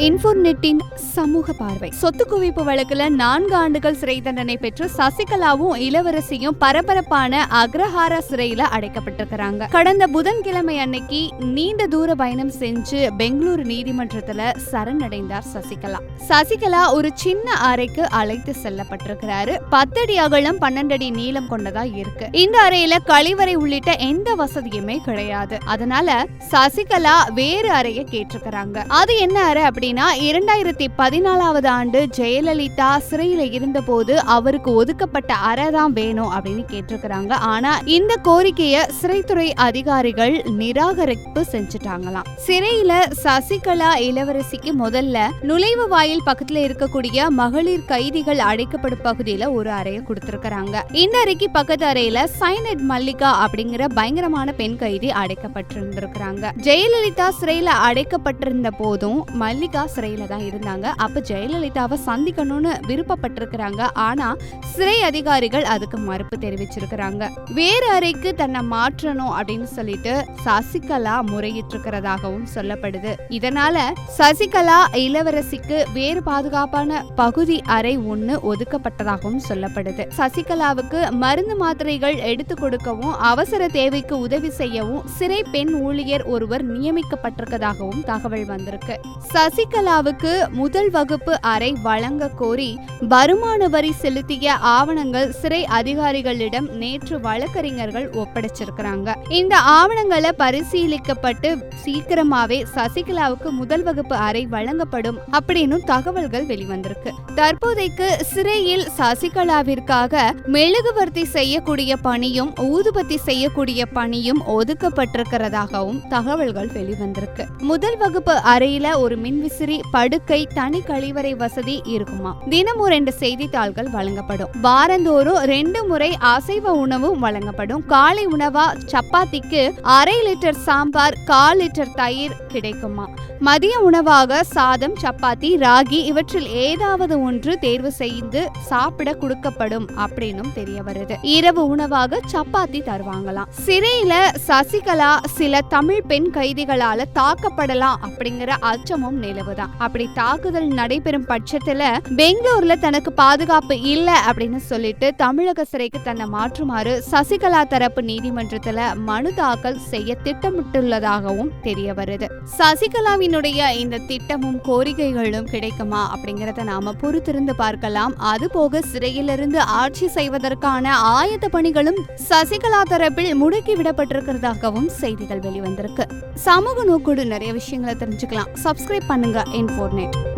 இன்ஃபோர்நெட்டின் சமூக பார்வை. சொத்து குவிப்பு வழக்குல நான்கு ஆண்டுகள் சிறை தண்டனை பெற்று சசிகலாவும் இளவரசியும் பரபரப்பான அக்ரஹாரா சிறையில அடைக்கப்பட்டிருக்கிறாங்க. கடந்த புதன்கிழமை அன்னைக்கு நீண்ட தூர பயணம் செஞ்சு பெங்களூரு நீதிமன்றத்துல சரணடைந்தார் சசிகலா. சசிகலா ஒரு சின்ன அறைக்கு அழைத்து செல்லப்பட்டிருக்கிறாரு. பத்தடி அகலம் பன்னெண்டு அடி நீளம் கொண்டதா இருக்கு. இந்த அறையில கழிவறை உள்ளிட்ட எந்த வசதியுமே கிடையாது. அதனால சசிகலா வேறு அறையை கேட்டிருக்கிறாங்க. அது என்ன அறை அப்படின்னு இரண்டாயிரத்தி பதினாலாவது ஆண்டு ஜெயலலிதா சிறையில் இருந்தபோது அவருக்கு ஒதுக்கப்பட்ட அறை தான் வேணும் அப்படின்னு கேட்டிருக்கிறாங்க. ஆனா இந்த கோரிக்கையை சிறைத்துறை அதிகாரிகள் நிராகரிப்பு செஞ்சுட்டாங்களாம். சிறையில சசிகலா இளவரசிக்கு முதல்ல நுழைவு வாயில் பக்கத்துல இருக்கக்கூடிய மகளிர் கைதிகள் அடைக்கப்படும் பகுதியில ஒரு அறையை கொடுத்திருக்கிறாங்க. இந்த அறைக்கு பக்கத்து அறையில சைனட் மல்லிகா அப்படிங்கிற பயங்கரமான பெண் கைதி அடைக்கப்பட்டிருந்திருக்கிறாங்க. ஜெயலலிதா சிறையில அடைக்கப்பட்டிருந்த போதும் மல்லிகா சிறையில தான் இருந்தாங்க. அப்ப ஜெயலலிதாவை சந்திக்கணும்னு விருப்பப்பட்டிருக்கிறாங்க. ஆனா சிறை அதிகாரிகள் அதுக்கு மறுப்பு தெரிவிச்சிருக்கிறாங்க. வேறு அறைக்கு தன்னை மாற்றணும் அப்படின்னு சொல்லிட்டு சசிகலா முறையிட்டிருக்கிறதாகவும் சொல்லப்படுது. இதனால சசிகலா இளவரசிக்கு வேறு பாதுகாப்பான பகுதி அறை ஒண்ணு ஒதுக்கப்பட்டதாகவும் சொல்லப்படுது. சசிகலாவுக்கு மருந்து மாத்திரைகள் எடுத்து கொடுக்கவும் அவசர தேவைக்கு உதவி செய்யவும் சிறை பெண் ஊழியர் ஒருவர் நியமிக்கப்பட்டிருக்கதாகவும் தகவல் வந்திருக்கு. சசி சசிகலாவுக்கு முதல் வகுப்பு அறை வழங்க கோரி வருமான வரி செலுத்திய ஆவணங்கள் சிறை அதிகாரிகளிடம் நேற்று வழக்கறிஞர்கள் ஒப்படைச்சிருக்கிறாங்க. இந்த ஆவணங்களை பரிசீலிக்கப்பட்டு சீக்கிரமாவே சசிகலாவுக்கு முதல் வகுப்பு அறை வழங்கப்படும் அப்படின்னு தகவல்கள் வெளிவந்திருக்கு. தற்போதைக்கு சிறையில் சசிகலாவிற்காக மெழுகுவர்த்தி செய்யக்கூடிய பணியும் ஊதுபத்தி செய்யக்கூடிய பணியும் ஒதுக்கப்பட்டிருக்கிறதாகவும் தகவல்கள் வெளிவந்திருக்கு. முதல் வகுப்பு அறையில ஒரு மின்விசிறி படுக்கை தனி கழிவறை வசதி இருக்குமா? தினமும் ரெண்டு செய்தித்தாள்கள் வழங்கப்படும். வாரந்தோறும் ரெண்டு முறை அசைவ உணவும் வழங்கப்படும். காலை உணவா? சப்பாத்திக்கு அரை லிட்டர் சாம்பார் கால் லிட்டர் தயிர் கிடைக்குமா? மதிய உணவாக சாதம் சப்பாத்தி ராகி இவற்றில் ஏதாவது ஒன்று தேர்வு செய்து சாப்பிட கொடுக்கப்படும் அப்படின்னும் தெரிய வருது. இரவு உணவாக சப்பாத்தி தருவாங்களாம். சிறையில சசிகலா சில தமிழ் பெண் கைதிகளால தாக்கப்படலாம் அப்படிங்கிற அச்சமும் நிலவுதான். அப்படி தாக்குதல் நடைபெறும் பட்சத்துல பெங்களூர்ல தனக்கு பாதுகாப்பு இல்ல அப்படின்னு சொல்லிட்டு தமிழக சிறைக்கு தன்னை மாற்றுமாறு சசிகலா தரப்பு நீதிமன்றத்துல மனு தாக்கல் செய்ய திட்டமிட்டுள்ளதாகவும் தெரிய வருது சசிகலாவினுடைய இந்த திட்டமும் கோரிக்கைகளும் கிடைக்குமா அப்படிங்கறத நாம பொறுத்திருந்து பார்க்கலாம். அதுபோக சிறையிலிருந்து ஆட்சி செய்வதற்கான ஆயத்த பணிகளும் சசிகலா தரப்பில் முடுக்கி விடப்பட்டிருக்கிறதாகவும் செய்திகள் வெளிவந்திருக்கு. சமூக நோக்கோடு நிறைய விஷயங்களை தெரிஞ்சுக்கலாம். சப்ஸ்கிரைப் பண்ணுங்க. இன்ஃபோர்நெட்